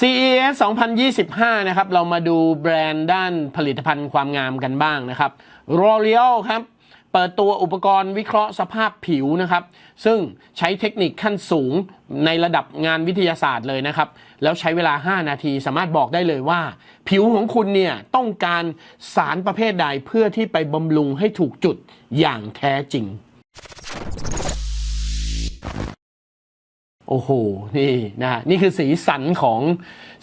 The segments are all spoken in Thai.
CES 2025 นะครับ เรามาดูแบรนด์ด้านผลิตภัณฑ์ความงามกันบ้างนะครับ L'Oreal ครับ เปิดตัวอุปกรณ์วิเคราะห์สภาพผิวนะครับ ซึ่งใช้เทคนิคขั้นสูงในระดับงานวิทยาศาสตร์เลยนะครับ แล้วใช้เวลา 5 นาทีสามารถบอกได้เลยว่า ผิวของคุณเนี่ย ต้องการสารประเภทใดเพื่อที่ไปบำรุงให้ถูกจุดอย่างแท้จริง โอ้โห นี่นะฮะนี่คือสีสันของ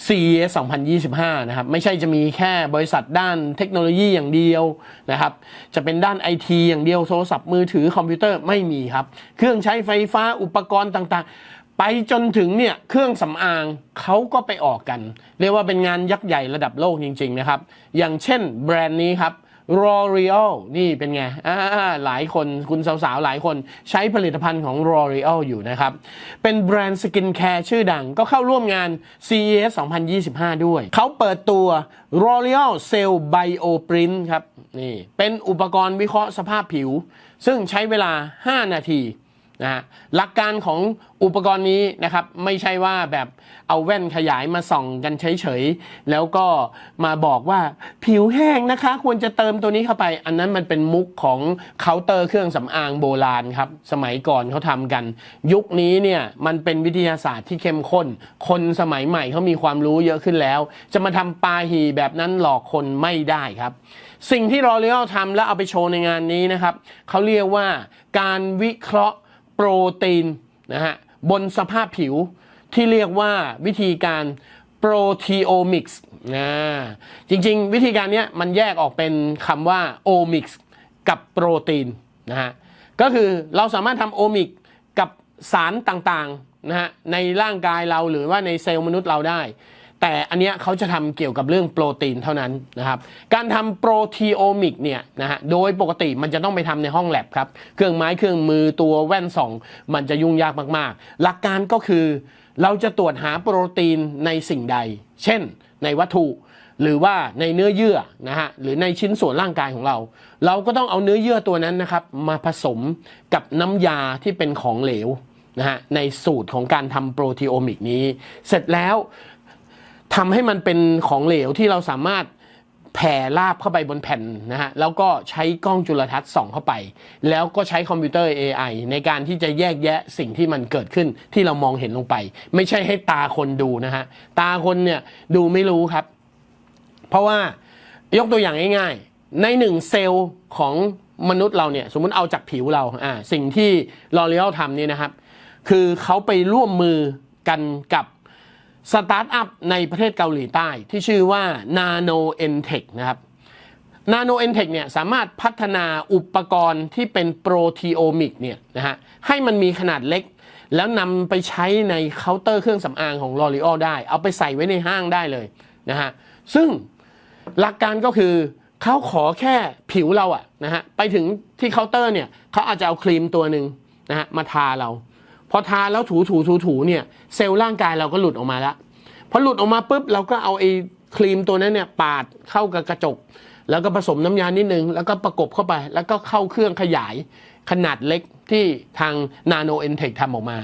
CES 2025 นะครับ ไม่ใช่จะมีแค่บริษัทด้านเทคโนโลยีอย่างเดียวนะครับ จะเป็นด้านไอทีอย่างเดียวโทรศัพท์มือถือคอมพิวเตอร์ไม่มีครับ เครื่องใช้ไฟฟ้าอุปกรณ์ต่างๆ ไปจนถึงเนี่ยเครื่องสำอางเขาก็ไปออกกัน เรียกว่าเป็นงานยักษ์ใหญ่ระดับโลกจริง ๆ นะครับ อย่างเช่นแบรนด์นี้ครับ L'Oreal นี่เป็นไงหลายคนคุณสาวๆ หลายคนใช้ผลิตภัณฑ์ของ L'Oreal อยู่นะครับ เป็นแบรนด์สกินแคร์ชื่อดังก็เข้าร่วมงาน CES 2025 ด้วย เขาเปิดตัว r o r e a l Cell Bio Print ครับ นี่ เป็นอุปกรณ์วิเคราะห์สภาพผิว ซึ่งใช้เวลา 5 นาที นะฮะหลักการของอุปกรณ์นี้นะครับไม่ใช่ว่าแบบเอาแว่นขยายมาส่องกันเฉยๆแล้วก็มาบอกว่าผิวแห้งนะคะ ควรจะเติมตัวนี้เข้าไป อันนั้นมันเป็นมุกของเคาน์เตอร์เครื่องสำอางโบราณครับสมัยก่อนเขาทำกัน ยุคนี้เนี่ยมันเป็นวิทยาศาสตร์ที่เข้มข้น คนสมัยใหม่เขามีความรู้เยอะขึ้นแล้ว จะมาทำปาหีแบบนั้นหลอกคนไม่ได้ครับ สิ่งที่รอเรียลทำแล้วเอาไปโชว์ในงานนี้นะครับเขาเรียกว่าการวิเคราะห์ โปรตีนนะฮะบนสภาพผิวที่เรียกว่าวิธีการ proteomics นะจริงๆ วิธีการนี้มันแยกออกเป็นคำว่า omics กับโปรตีนนะฮะก็คือเราสามารถทำโอมิกกับสารต่างๆนะฮะในร่างกายเราหรือว่าในเซลล์มนุษย์เราได้ แต่อันเนี้ยเขาจะทำเกี่ยวกับเรื่องโปรตีนเท่านั้นนะครับการทำโปรทีโอมิกเนี่ยนะฮะโดยปกติมันจะต้องไปทำในห้องแลบครับเครื่องไม้เครื่องมือตัวแว่นส่อง มันจะยุ่งยากมากๆ หลักการก็คือ เราจะตรวจหาโปรตีนในสิ่งใด เช่น ในวัตถุหรือว่าในเนื้อเยื่อนะฮะหรือในชิ้นส่วนร่างกายของเรา เราก็ต้องเอาเนื้อเยื่อตัวนั้นนะครับมาผสมกับน้ำยาที่เป็นของเหลวนะฮะในสูตรของการทำโปรทีโอมิกนี้ เสร็จแล้ว ทำให้มันเป็นของเหลวที่เราสามารถแผ่ราบเข้าไปบนแผ่นนะฮะ แล้วก็ใช้กล้องจุลทรรศน์ส่องเข้าไป แล้วก็ใช้คอมพิวเตอร์ AI ในการที่จะแยกแยะสิ่งที่มันเกิดขึ้นที่เรามองเห็นลงไป ไม่ใช่ให้ตาคนดูนะฮะ ตาคนเนี่ยดูไม่รู้ครับ เพราะว่ายกตัวอย่างง่ายๆ ในหนึ่งเซลล์ของมนุษย์เราเนี่ย สมมุติเอาจากผิวเราอ่าสิ่งที่ลอเรียลทำนี่นะครับ คือเขาไปร่วมมือกันกับ สตาร์ทอัพในประเทศเกาหลีใต้ที่ชื่อว่า Nano e n t e c h นะครับ Nano e n t e c h เนี่ยสามารถพัฒนาอุปกรณ์ที่เป็นโปรทีโอมิกเนี่ยนะฮะให้มันมีขนาดเล็ก แล้วนำไปใช้ในเคาน์เตอร์เครื่องสำอางของ L'Oreal ได้ เอาไปใส่ไว้ในห้างได้เลยนะฮะซึ่งหลักการก็คือเขาขอแค่ผิวเราอะนะฮะไปถึงที่เคาน์เตอร์เนี่ยเขาอาจจะเอาครีมตัวหนึ่งนะฮะมาทาเรา พอทาแล้วถูถูถูถูเนี่ยเซลล์ร่างกายเราก็หลุดออกมาแล้วพอหลุดออกมาปุ๊บเราก็เอาไอ้ครีมตัวนั้นเนี่ยปาดเข้ากับกระจก แล้วก็ผสมน้ำยานิดนึง แล้วก็ประกบเข้าไป แล้วก็เข้าเครื่องขยายขนาดเล็กที่ทาง Nano e n t e c h ทำออกมา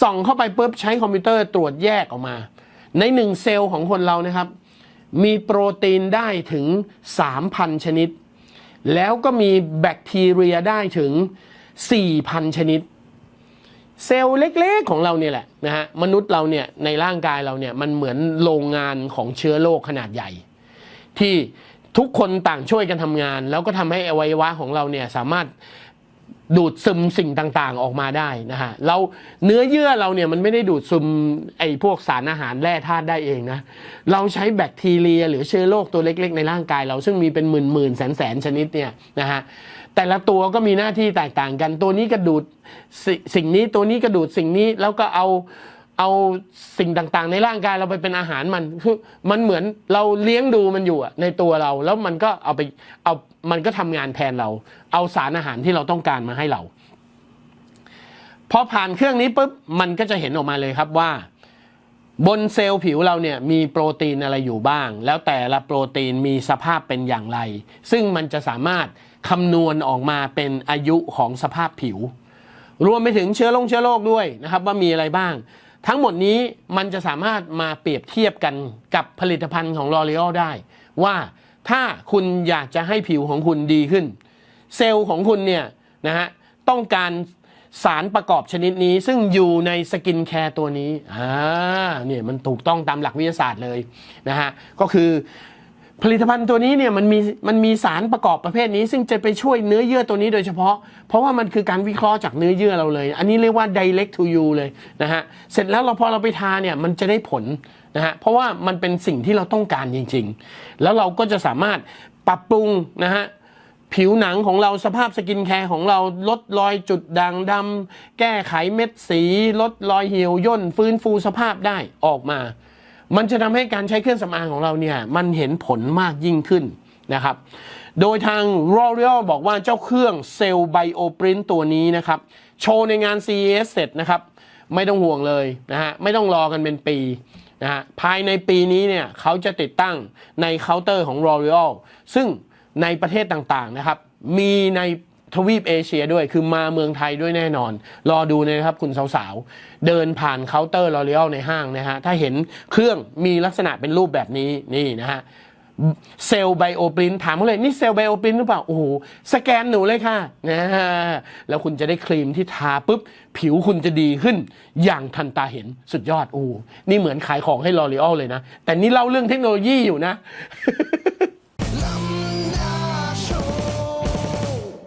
ส่องเข้าไปปุ๊บใช้คอมพิวเตอร์ตรวจแยกออกมา ในหนึ่งเซลล์ของคนเรานะครับ มีโปรตีนได้ถึง 3,000 ชนิด แล้วก็มีแบคทีเรียได้ถึง 4,000 ชนิด เซลล์เล็กๆของเราเนี่ยแหละนะฮะมนุษย์เราเนี่ยในร่างกายเราเนี่ยมันเหมือนโรงงานของเชื้อโรคขนาดใหญ่ ที่ทุกคนต่างช่วยกันทำงาน แล้วก็ทำให้อวัยวะของเราเนี่ยสามารถ ดูดซึมสิ่งต่างๆออกมาได้นะฮะเราเนื้อเยื่อเราเนี่ยมันไม่ได้ดูดซึมไอ้พวกสารอาหารแร่ธาตุได้เองนะเราใช้แบคทีเรีย หรือเชื้อโรคตัวเล็ก ๆ ในร่างกายเราซึ่งมีเป็นหมื่นๆแสนๆชนิดเนี่ยนะฮะแต่ละตัวก็มีหน้าที่แตกต่างกัน ตัวนี้กระดูดสสิ่งนี้ตัวนี้กระดูดสิ่งนี้แล้วก็เอา เอาสิ่งต่างๆ ในร่างกายเราไปเป็นอาหารมันคือมันเหมือนเราเลี้ยงดูมันอยู่ในตัวเรา แล้วมันก็เอาไปเอามันก็ทำงานแทนเรา เอาสารอาหารที่เราต้องการมาให้เราพอผ่านเครื่องนี้ปุ๊บมันก็จะเห็นออกมาเลยครับว่า บนเซลล์ผิวเราเนี่ยมีโปรตีนอะไรอยู่บ้าง แล้วแต่ละโปรตีนมีสภาพเป็นอย่างไร ซึ่งมันจะสามารถคำนวณออกมาเป็นอายุของสภาพผิว รวมไปถึงเชื้อโรคเชื้อโรคด้วยนะครับว่ามีอะไรบ้าง ทั้งหมดนี้มันจะสามารถมาเปรียบเทียบกันกับผลิตภัณฑ์ของ L'Oreal ได้ ว่าถ้าคุณอยากจะให้ผิวของคุณดีขึ้น เซลล์ของคุณเนี่ยนะฮะต้องการสารประกอบชนิดนี้ซึ่งอยู่ในสกินแคร์ตัวนี้อ่าเนี่ยมันถูกต้องตามหลักวิทยาศาสตร์เลยนะฮะก็คือ ผลิตภัณฑ์ตัวนี้เนี่ยมันมีมันมีสารประกอบประเภทนี้ ซึ่งจะไปช่วยเนื้อเยื่อตัวนี้โดยเฉพาะ เพราะว่ามันคือการวิเคราะห์จากเนื้อเยื่อเราเลย อันนี้เรียกว่า direct to you เลยนะฮะเสร็จแล้วเราพอเราไปทาเนี่ยมันจะได้ผลนะฮะเพราะว่ามันเป็นสิ่งที่เราต้องการจริง ๆ แล้วเราก็จะสามารถปรับปรุงนะฮะผิวหนังของเราสภาพสกินแคร์ของเราลดรอยจุดด่างดำแก้ไขเม็ดสี ลดรอยเหี่ยวย่นฟื้นฟูสภาพได้ออกมา มันจะทำให้การใช้เครื่องสำอางของเราเนี่ยมันเห็นผลมากยิ่งขึ้นนะครับ โดยทาง L'Oreal บอกว่าเจ้าเครื่องเซลล์ไบโอปรินตัวนี้นะครับ โชว์ในงาน CES เสร็จนะครับ ไม่ต้องห่วงเลยนะฮะไม่ต้องรอกันเป็นปีนะฮะภายในปีนี้เนี่ยเขาจะติดตั้งในเคาน์เตอร์ของ L'Oreal ซึ่งในประเทศต่างๆนะครับ มีใน ทวีปเอเชียด้วยคือมาเมืองไทยด้วยแน่นอน รอดูนะครับคุณสาวๆ เดินผ่านเคาน์เตอร์ L'Oreal ในห้างนะฮะ ถ้าเห็นเครื่องมีลักษณะเป็นรูปแบบนี้นี่นะฮะเซลล์ไบโอปรินถามเขาเลยนี่เซลล์ไบโอปรินหรือเปล่า โอ้โห สแกนหนูเลยค่ะนะแล้วคุณจะได้ครีมที่ทาปุ๊บ ผิวคุณจะดีขึ้น อย่างทันตาเห็นสุดยอดโอ้นี่เหมือนขายของให้ลอรีออลเลยนะ แต่นี่เล่าเรื่องเทคโนโลยีอยู่นะ